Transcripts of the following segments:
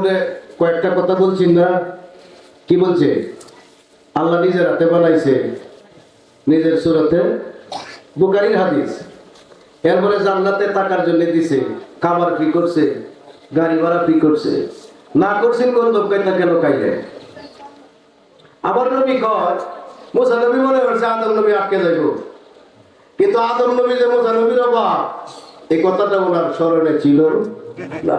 ফেরাউনরে কয়েকটা কথা বলছি না। কি বলছে? আল্লাহ নিজের হাতে বানাইছে নিজের সুরতে বুকারির হাদিস। এরপরে জান্নাতে টাকার জন্য দিছে খাবার ফ্রি করছে, গাড়ি ভাড়া ফ্রি করছে। না করছেন কোন দোকানটা কেন খাইলে? আবার নবী কয়, মুসা নবী মনে করছে আদম নবী আটকে যাইব। কিন্তু আদম নবী যে মুসা নবীর বাপ এই কথাটা ওনার স্মরণে ছিল না।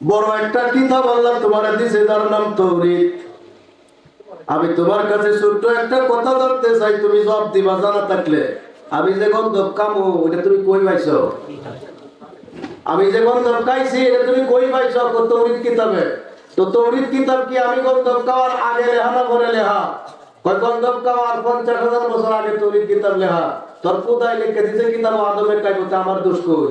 বড় একটা কিতাব আল্লাহ তোমার দিছে তার নাম তৌরিত আমি তোমার কাছে ছোট্ট একটা কথা ধরতে চাই, তুমি জবাব দিবা জানা থাকলে। আমি যে গন্ধব কামো ওটা তুমি কই পাইছো? আমি যে গন্ধব খাইছি এটা তুমি কই পাইছো? তৌরিত কিতাবে। তো তৌরিত কিতাব কি? আমি গন্ধব খাওয়ার আগে লেখা না পরে লেখা? কয় গন্ধব খাওয়ার পঞ্চাশ হাজার বছর আগে তৌরিত কিতাব লেখা? তোর কোথায় লিখে দিছে কিতাব? আদমের বলতে আমার দোষ কই?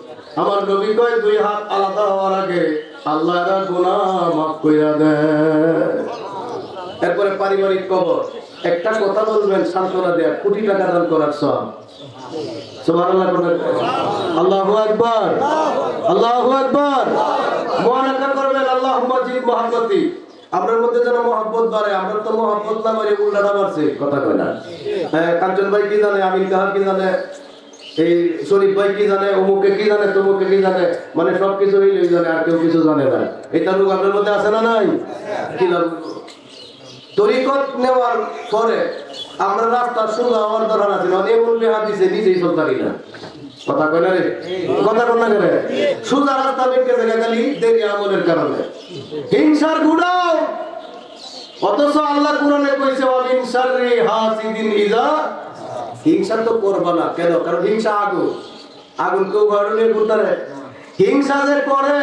আমার নবী কয়, দুই হাত আলাদা হওয়ার আগে আল্লাহ মাফ কইরা এরপরে পারিবারিক কবর। একটা কথা বলবেন, সান্ত্বনা দেয়া, কোটি টাকা দান করার সব। হ্যাঁ কাঞ্চন ভাই কি জানে, আমিন কাহা কি জানে? এই শরীফ ভাই কি জানে অমুকে কি জানে তমুকে কি জানে? মানে সব কিছু হইলেই জানে, আর কেউ কিছু জানে না। এটা লোক আপনার মধ্যে আছে না নাই? কি তরিকত নেওয়ার পরে আমরা রাস্তা শুরু হওয়ার আছে অনেক হাত দিছে নিজেই না। কথা না রে? কথা কয় না রে সোজা রাস্তা বেঁকে দেরি আমলের কারণে। হিংসার গুড়াও অথচ আল্লাহ কোরআনে কইছে অহিংসার রে হাসিদিন ইজা হিংসা তো করবা না। কেন? কারণ হিংসা আগুন। আগুন কেউ গরমে গুতারে হিংসা যে করে,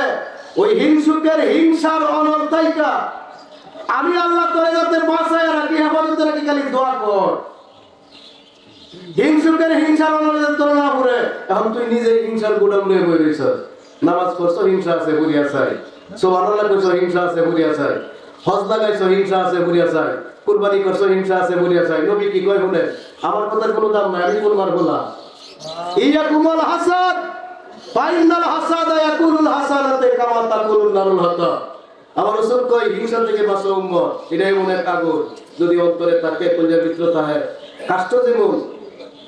ওই হিংসুকের হিংসার অনর্থাইকা আমি আল্লাহ তোরে যাতে বাঁচায় রাখি রাখি, খালি দোয়া কর। হিংসুকের হিংসার না পড়ে এখন তুই নিজে হিংসার গুদাম নিয়ে নামাজ পড়ছো, হিংসা আছে বুড়িয়া চাই সোবানাল্লাহ করছ, হিংসা আছে বুড়িয়া চাই হজ লাগাইছো, হিংসা আছে বুড়িয়া চাই কুরবানি করছ, হিংসা আছে বুড়িয়া চাই। নবী কি কয় শুনে আমার কথার কোনো দাম নাই, আমি কোনবার বলা। ইয়া কুমাল হাসাদ ফাইনাল হাসাদা ইয়াকুলুল হাসানাতে কামা তাকুলুন নারুল হাতা আমার রসুল কই হিংসা থেকে বাঁচো, উম্মত। এটাই মনের কাগজ। যদি অন্তরে থাকে কলিজার মিত্রতা হয় কাষ্ট যেমন,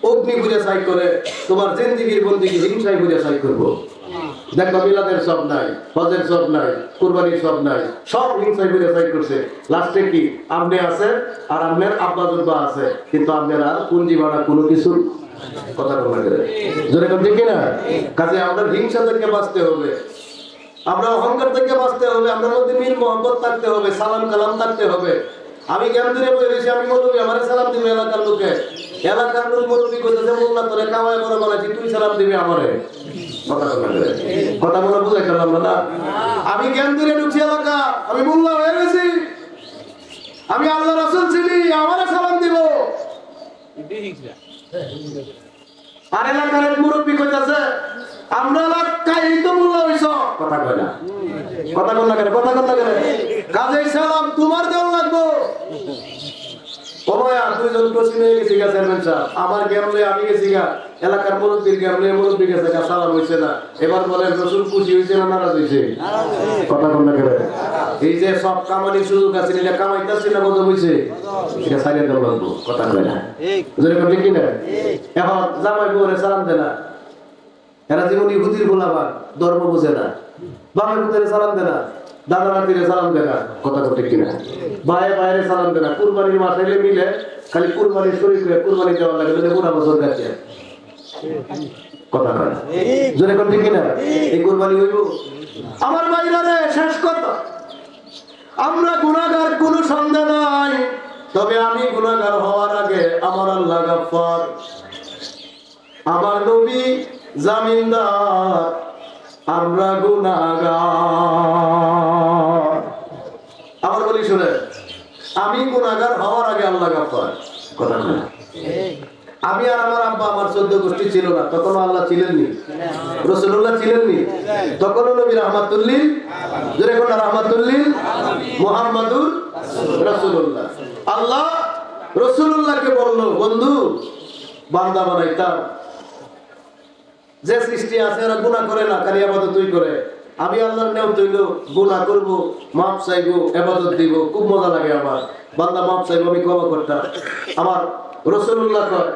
অগ্নি ঘুরে সাই করে, তোমার জিন্দিগির বন্দিগি হিংসায় ঘুরে সাই করব। মিলাদের সব নাই, হজের সব নাই সব নাই, সব করছে। লাস্টে কি? আপনি আর আপনার আব্বা দুর্বা আছে, কিন্তু আপনার আর পুঞ্জি ভাড়া কোনো কথা জোরে ঠিক না কাজে আমাদের হিংসা থেকে বাঁচতে হবে। আমরা অহংকার থেকে বাঁচতে হবে মধ্যে মিল, মহব্বত থাকতে হবে, সালাম কালাম থাকতে হবে। আমি জ্ঞান বলেছি আমি আমার সালাম দিবে এলাকার লোকে। এলাকার লোক করতেছে তোরে বড় বানাচ্ছি তুই সালাম দিবি আমারে। কথা বলে বুঝাই পারলাম না আমি জ্ঞান দিয়ে ঢুকছি এলাকা। আমি মোল্লা হয়ে গেছি। আমি আল্লাহ রাসুল চিনি, আমারে সালাম দিব। আর এলাকার মুরব্বী কইতাছে, আমরা এলাকায় এই তো মোল্লা হইছ। কথা কয় না। কথা কন না কেন? কথা কন না কেন? কাজে সালাম তোমার দেওয়া লাগবো। দুইজন কোচিং হয়ে গেছি গা চেয়ারম্যান সাহেব। আমার আমি গেছি গা। এলাকার মুরব্বীর মুরব্বী গেছে গা সালাম হইছে না। এবার বলেন রসুল খুশি হইছে না নারাজ হইছে? কথা না কেন? এই যে সব কামানির সুযোগ আছে এটা কামাইতাছি না কত হইছে? এটা সাইলেন্ট দেওয়া লাগবো কথা কয় না? যদি কথা ঠিক না এখন জামাই বউরে সালাম দে না। এরা জীবন ইহুদির গোলাবার ধর্ম বোঝে না। বাবার ভিতরে সালাম দে না। দাদা নাতিরে সালাম দেনা কথা কথা ভাইয়ে সালাম কুরবানির মাস এলে মিলে খালি কুরবানির শরীর করে কুরবানি দেওয়া লাগে পুরা বছর কথা জোরে কিনা এই কুরবানি হইব? আমার ভাইরা শেষ কথা। আমরা গুণাগার কোনো সন্দেহ নাই। তবে আমি গুণাগার হওয়ার আগে আমার আল্লাহ গাফফার। আমার নবী জামিনদার। আমরা গুণাগার আবার বলি, শুনে, আমি গুণাগার হওয়ার আগে আল্লাহ গাফফার কথা না? আমি আর আমার আব্বা আমার চোদ্দ গোষ্ঠী ছিল না তখন আল্লাহ ছিলেননি। রসুল্লাহ ছিলেননি। তখনও নবী রহমাতুল্লিল জোরে কোন রহমাতুল্লিল মোহাম্মদুর রসুল্লাহ আল্লাহ রসুল্লাহকে বলল, বন্ধু, বান্দা বানাইতাম। যে সৃষ্টি আছে এরা গুণা করে না, খালি আবাদত তুই করে। আমি আল্লাহর নেও তৈল গুণা করব মাপ চাইব এবাদত দিব, খুব মজা লাগে আমার। বান্দা মাপ চাইব, আমি ক্ষমা করতাম। আমার রসুল্লাহ কয়,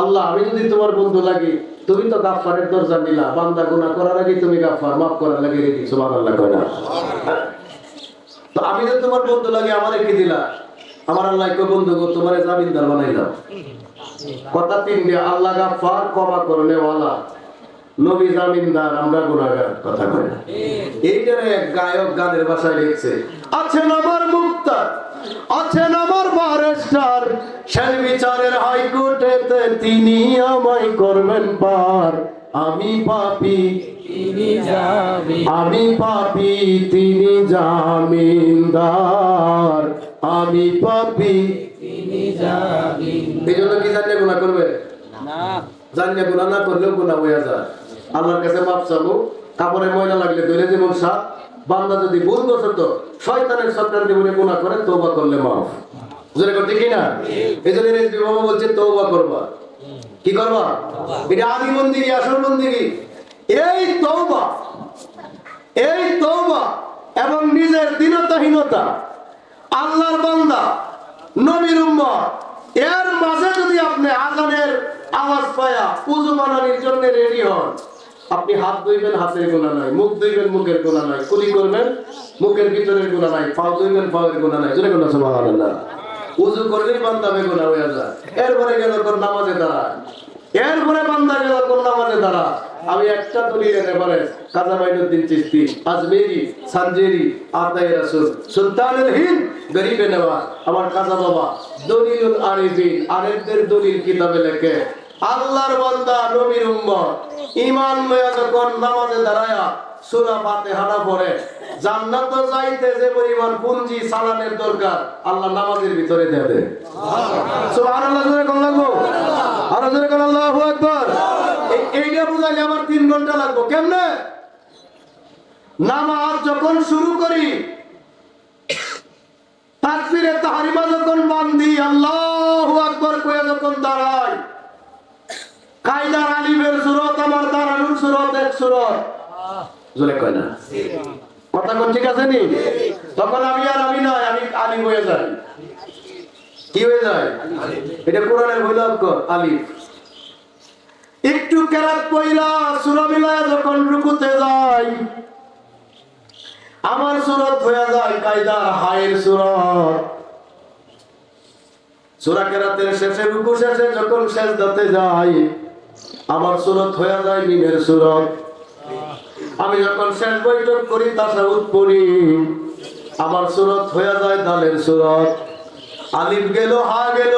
আল্লাহ, আমি যদি তোমার বন্ধু লাগি, তুমি তো গাফারের দরজা নিলা। বান্দা গুণা করার আগে তুমি গাফার মাফ করার লাগে রেখি সুমান আল্লাহ কয় না। তো আমি যে তোমার বন্ধু লাগে, আমারে কি দিলা? আমার আল্লাহ কয়, বন্ধু গো, তোমার জামিনদার বানাইলাম। কথা তিনটে আল্লাহ গাফার ক্ষমা করলে ওয়ালা নবী জামিনদার আমরা গুনাহগার কথা কয় না। এইটারে এক গায়ক গানের ভাষায় লিখছে আছেন আমার মুক্তার আছেন আমার বারেস্টার শেষ বিচারের হাইকোর্টেতে তিনি আমায় করবেন পার। আমি পাপি আমি পাপি তিনি জামিনদার। আমি পাপি এই জন্য কি জানিয়ে গুণা করবে? জানিয়ে গুণা না করলেও গুণা হয়ে যায়। আল্লাহর কাছে মাপ চাবো। কাপড়ে ময়লা লাগলে ধরে যেমন সাপ বান্দা যদি ভুল বসত শয়তানের সন্তান জীবনে গুণা করে তৌবা করলে মাফ। জোরে করতে কি না এই জন্য রেজবি বলছে তৌবা করবা। কি করবা? এটা আদি আসল এই তৌবা এই তৌবা এবং নিজের দীনতাহীনতা, আল্লাহর বান্দা, নবীর এর মাঝে যদি আপনি আজানের আওয়াজ পায়া, পুজো বানানোর জন্য রেডি হন আপনি হাত ধুইবেন, হাতের গোনা নাই। মুখ ধুইবেন, মুখের গোনা নাই। কুলি করবেন, মুখের ভিতরের গোনা নাই। পাও ধুইবেন, পাওয়ের গোনা নাই। জোরে গোনা সুবহানাল্লাহ। উজু করলেই বান্দা বেগুনা হয়ে যায়। এরপরে গেল কোন নামাজে দাঁড়ায়। এরপরে বান্দা গেল কোন নামাজে দাঁড়া আমি একটা দলিল এনে পারে কাজা মাইনুদ্দিন চিস্তি আজমেরি, সানজেরি আতাই রাসূল, সুলতানুল হিন্দ, গরিবে নেওয়া, আমার কাজা বাবা, দলিলুল আরিফিন আরেকদের দলিল কিতাবে লেখে আল্লাহর বান্দা, নবীর উম্মত। ঈমান লয়া যখন নামাজে দাঁড়ায়া সূরা ফাতিহাটা পড়ে, জান্নাত যাইতে যে পরিমাণ পুঞ্জি সালানের দরকার, আল্লাহ নামাজের ভিতরে দেয় দেয়। সুবহানাল্লাহ, জোরে কোন লাগবো? আর জোরে কোন, আল্লাহু আকবার। এই- এইটা বুঝাইলে আমার তিন ঘণ্টা লাগবো। কেমনে? নামাজ যখন শুরু করি, তাকবীরে তাহরিমা যখন বান্ধি আল্লাহু আকবার কয়ে যখন দাঁড়াই কায়দার আলিমের সুরত আমার দাঁড়ানোর সুরত জোরে কয় না? কথা কোন ঠিক আছে নি? তখন আমি আর আমি নয় আমি হয়ে যাই। কি হয়ে যায়? এটা কোরআনের অক্ষর আলিফ একটু কেরাত পয়লা সূরা মিলায় যখন রুকুতে যাই আমার সুরত হয়ে যায় কায়দার হায়ের সুরত। সূরা কেরাতের শেষে রুকু শেষে যখন সেজদাতে যাই আমার সুরত হয়ে যায় মিমের সুরত। আমি যখন শেষ বৈঠক করি, তাসাউদ পড়ি। আমার সুরত হয়ে যায় দালের সুরত। আলিফ গেল, হা গেল,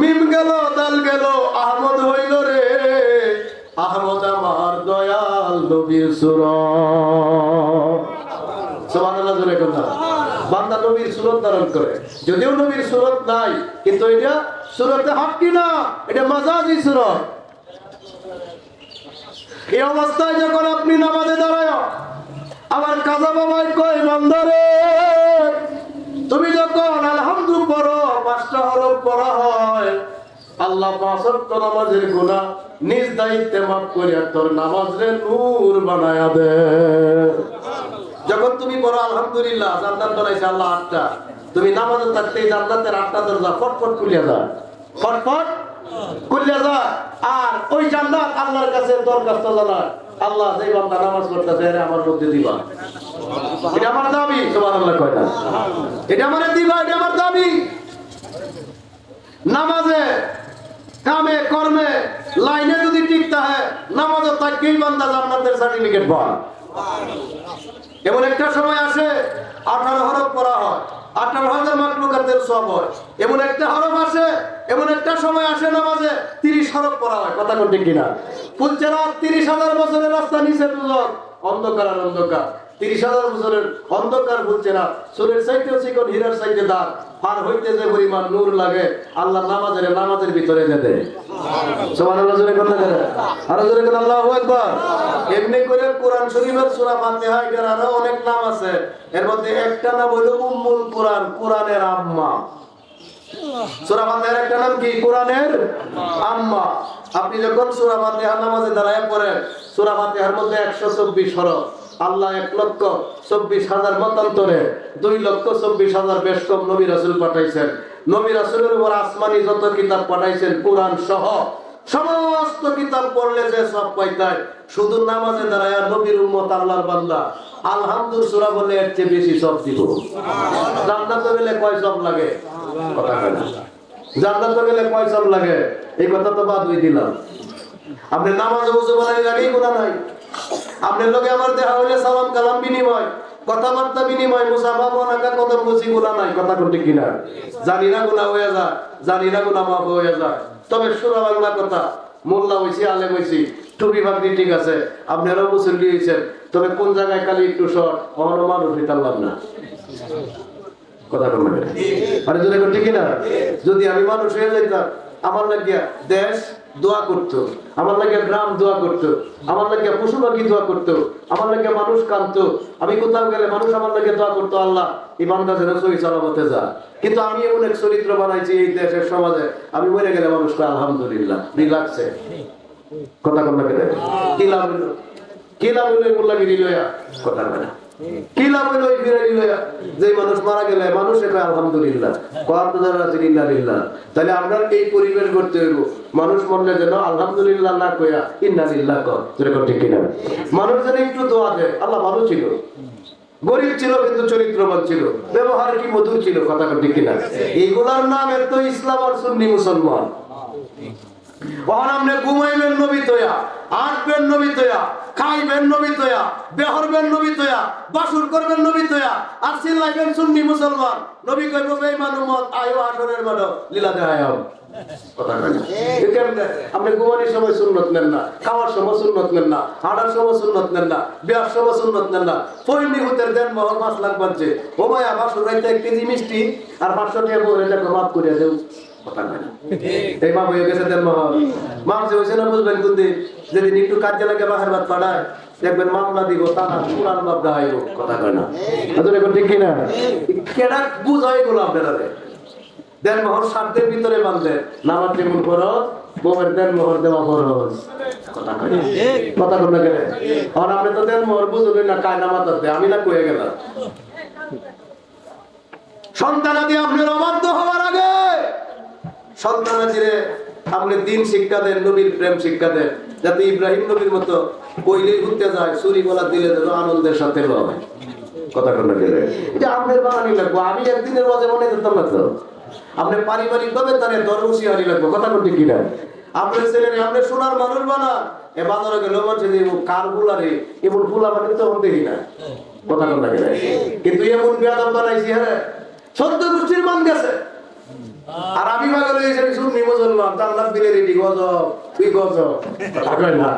মিম গেল, দাল গেল, আহমদ হইল রে। আহমদ আমার দয়াল নবীর সুরত। সুবহানাল্লাহ, জোরে কথা বান্দা নবীর সুরত ধারণ করে। যদিও নবীর সুরত নাই, কিন্তু এটা সুরতে হাক্কি না, এটা মাজাজি সুরত। এই অবস্থায় যখন আপনি নামাজে দাঁড়ায়, আমার কাজা বাবাই কয়, বন্দরে, তুমি যখন আলহামদু পড়ো, পাঁচটা হরফ পড়া হয়, আল্লাহ পাঁচত্ব নামাজের গুণা নিজ দায়িত্বে মাফ করিয়া তোর নামাজ রে নূর বানায়া দে। যখন তুমি পড়ো, আলহামদুলিল্লাহ, জান্নাত বানাইছে আল্লাহ আটটা। তুমি নামাজে থাকতে জান্নাতের আটটা দরজা ফটফট খুলিয়া যায় ফটফট খুলিয়া যায় আর ওই জান্নাত আল্লাহর কাছে দরখাস্ত জানায় আল্লাহ যেই বান্দা নামাজ পড়তেছে আমার মধ্যে এটা আমার দাবি এটা আমার দিবা নামাজে, কামে, কর্মে, লাইনে যদি ঠিক থাকে, নামাজে তাকেই বান্দা জান্নাতের সার্টিফিকেট পায়। এমন একটা সময় আসে, আঠারো হরফ পড়া হয়, আঠারো হাজার মাকলুকাতের সব হয়। এমন একটা হরফ আসে এমন একটা সময় আসে নামাজে, তিরিশ হরফ পড়া হয়, কথা কোনটি কিনা? ফুলছে রাত তিরিশ হাজার বছরের রাস্তা নিচে দুজন, অন্ধকার আর অন্ধকার। তিরিশ হাজার বছরের অন্ধকার ফুলছে না সুরের সাইডে চিকন, হীরার সাইডে দাঁত পার হইতে যে পরিমাণ নূর লাগে, আল্লাহ নামাজের নামাজের ভিতরে যেতে সুবহানাল্লাহ, জোরে কথা বলে আরও জোরে কথা আল্লাহু আকবার। এমনি করে কোরআন শরীফের সূরা ফাতিহা এর আরও অনেক নাম আছে। এর মধ্যে একটা নাম হলো উম্মুল কোরআন, কোরআনের আম্মা। সূরা ফাতিহার একটা নাম কি? কোরআনের আম্মা। আপনি যখন সূরা ফাতিহা নামাজে দাঁড়ায় পড়েন, সূরা ফাতিহার মধ্যে 124 হরফ। আল্লাহ এক লক্ষ চব্বিশ হাজার মতান্তরে দুই লক্ষ চব্বিশ হাজার বেশ কম নবী রাসুল পাঠাইছেন। নবী রাসুলের উপর আসমানি যত কিতাব পাঠাইছেন, কোরআন সহ সমস্ত কিতাব পড়লে যে সব পাইতায় শুধু নামাজে দাঁড়ায় নবীর উম্মত আল্লাহর বান্দা। আলহামদুল সুরা বলে এর চেয়ে বেশি সব দিব। জান্নাতে গেলে কয় সব লাগে? জান্নাতে গেলে কয় সব লাগে, এই কথা তো বাদ দিলাম। আপনি নামাজ উজু বানাই লাগেই গুণা নাই। আপনার আমার হইলে সালাম কালাম বিনিময়, কথাবার্তা বিনিময়, মুসাফা বনাকা মুসি গুণা নাই, কথা কোনটি কিনা? জানি না গুণা হয়ে যায় জানি না গুণা মাফ যায় তবে সুরা বাংলা কথা, মোল্লা হয়েছি আলেম হয়েছি টুপি ভাবি ঠিক আছে, আপনারও মুসল্লি হয়েছেন তবে কোন জায়গায় খালি একটু শর্ট অন্য মানুষ না যদি আমি মানুষ হয়ে যাইতাম, আমার লাগিয়া দেশ দোয়া করতো, আমার লাগিয়া গ্রাম দোয়া করতো, আমার লাগিয়া পশু পাখি দোয়া আমার মানুষ আমি কোথাও গেলে মানুষ আমার লাগিয়া দোয়া করতো, আল্লাহ বান্দা যেন সহি যা। কিন্তু আমি এমন এক চরিত্র বানাইছি এই দেশের সমাজে, আমি মরে গেলে মানুষকে আলহামদুলিল্লাহ কথা না কি লাভ কি লাভ কথা মানুষ যেন আলহামদুলিল্লাহ না মানুষ যেন একটু আল্লাহ ভালো ছিল। গরিব ছিল কিন্তু চরিত্রবান ছিল। ব্যবহার কি মধুর ছিল? কথা ঠিক কিনা। এইগুলার নাম এত ইসলাম আর সুন্নি মুসলমান। ঘুমাইবেন নবী তোয়া আটবেন নবী তোয়া খাইবেন নবী তোয়া বেহরবেন নবী তোয়া, বাসুর করবেন নবী তোয়া, আর চিল্লাইবেন সুন্নি মুসলমান। নবী কইব, বেঈমান উম্মত, আয়ো আসরের মানো লীলা কেমনে? আপনি ঘুমানোর সময় সুন্নত নেন না, খাওয়ার সময় সুন্নত নেন না, হাঁটার সময় সুন্নত নেন না, বিয়ার সময় সুন্নত নেন না। পৈনি হুতের দেন মহর পাঁচ লাখ বানছে ও ভাই আমার সুরাইতে এক কেজি মিষ্টি, আর পাঁচশো টাকা বলে মাফ করিয়া দেও। কথা না। এই মা হয়ে গেছে দেন মহর মাম যে হয়েছে না বুঝবেন কোন দিন? যেদিন একটু কাজে লাগে বাহার ভাত পাঠায় দেখবেন মামলা দিব তারা পুরান বাপ গাইব কথা কয় না। এখন ঠিক কিনা? কেডা বুঝাই গুলো আপনারা দেন মোহর সাধ্যের ভিতরে বাঁধলেন নামাজ যেমন খরচ বউয়ের দেন মোহর দেওয়া খরচ কথা কথা কন না আর আপনি তো দেন মোহর বুঝলেন না কায় নামাজ আমি না কয়ে গেলাম। সন্তানাদি আপনার অবাধ্য হওয়ার আগে সন্তানাদিরে আপনি দিন শিক্ষা দেন, নবীর প্রেম শিক্ষা দেন। যাতে ইব্রাহিম নবীর মতো কইলেই ঘুরতে যায় চুরি গলা দিলে যেন আনন্দের সাথে কথা কেন এটা আপনার লাগবো, আমি একদিনের মনে করতাম না তো। আপনি পারিবারিক ভাবে তারে দরবসি হারি লাগবো, কথা কোনটি কিনা আপনার ছেলে আপনি সোনার মানুষ এ বাজারে গেলেও মানুষ কার ফুলারে এমন মানে তো আমি দেখি না। কথা কেন কিন্তু এমন বিয়াদব বানাইছি হ্যাঁ সত্য গোষ্ঠীর মান গেছে। আর আমি বাগলে এসে শুনি মুসলমান জান্নাত দিলে রেডি গজব তুই গজব। কথা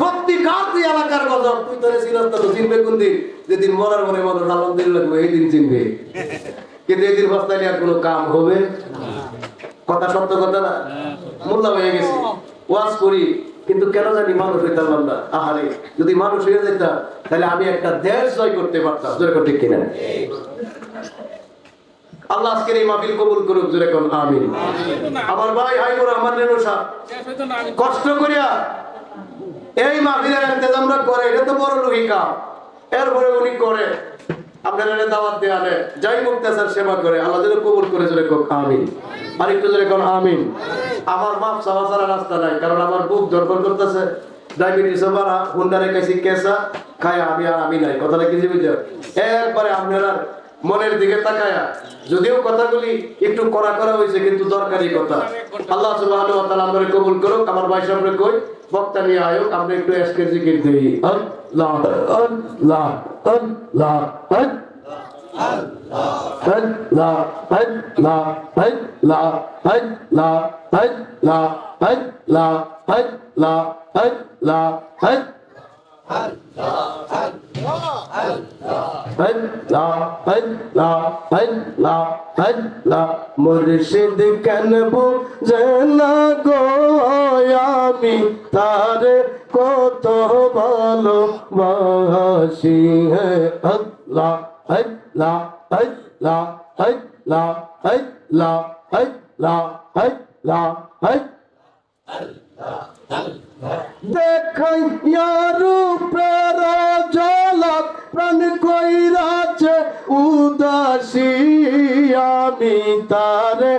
সত্যি কার তুই এলাকার গজব তুই তোরে চিনস তো চিনবে কোন দিন? যেদিন মরার মনে মানুষ আলহামদুলিল্লাহ লাগবে এই দিন চিনবে। কিন্তু এদিন বস্তায় আর কোনো কাম হবে? কথা সত্য কথা না? মোল্লা হয়ে গেছি। ওয়াজ করি কিন্তু কেন জানি মানুষ হইতাম না? আহারে যদি মানুষ হয়ে যেতাম তাহলে আমি একটা দেশ জয় করতে পারতাম। যেরকম ঠিক কিনা? আল্লাহ আজকের এই মাহফিল কবুল করুক জোরে কোন আমিন। আমার ভাই হাইবুর রহমান কষ্ট করিয়া এই মাহফিলের করে এটা তো বড় লোহিকা। এরপরে উনি করে আপনারা দাওয়াত যাই মুক্তাচার সেবা করে আল্লাহ যেন কবুল করে জোরে কোন আমিন। আর একটু জোরে কোন আমিন। আমার মাপ রাস্তা নাই কারণ আমার বুক ধরপর করতেছে। ডায়াবেটিস বাড়া হুন্ডারে কাছে কেসা খায় আমি আর আমি নাই। কথাটা কি বুঝছ একবারে আপনারা মনের দিকে তাকায়া যদিও কথাগুলি একটু করা করা হয়েছে কিন্তু দরকারি কথা আল্লাহ তাআলা আমাদের কবুল করুক আমার ভাই সামনে কই বক্তা নিয়ে আয়ো আমরা একটু এসকে জিকির দেই আল্লাহ আল্লাহ আল্লাহ আল্লাহ Allah, Allah, Allah, Allah, Allah, Allah, Allah, Allah. মুর্শিদ কেন বুঝনা গো আমি তারে কত ভালো বাসি হে আল্লাহ আল্লাহ আল্লাহ আল্লাহ আল্লাহ আল্লাহ আল্লাহ আল্লাহ দেখাই প্রাণ কইরাছে উদাসী আমি তারে।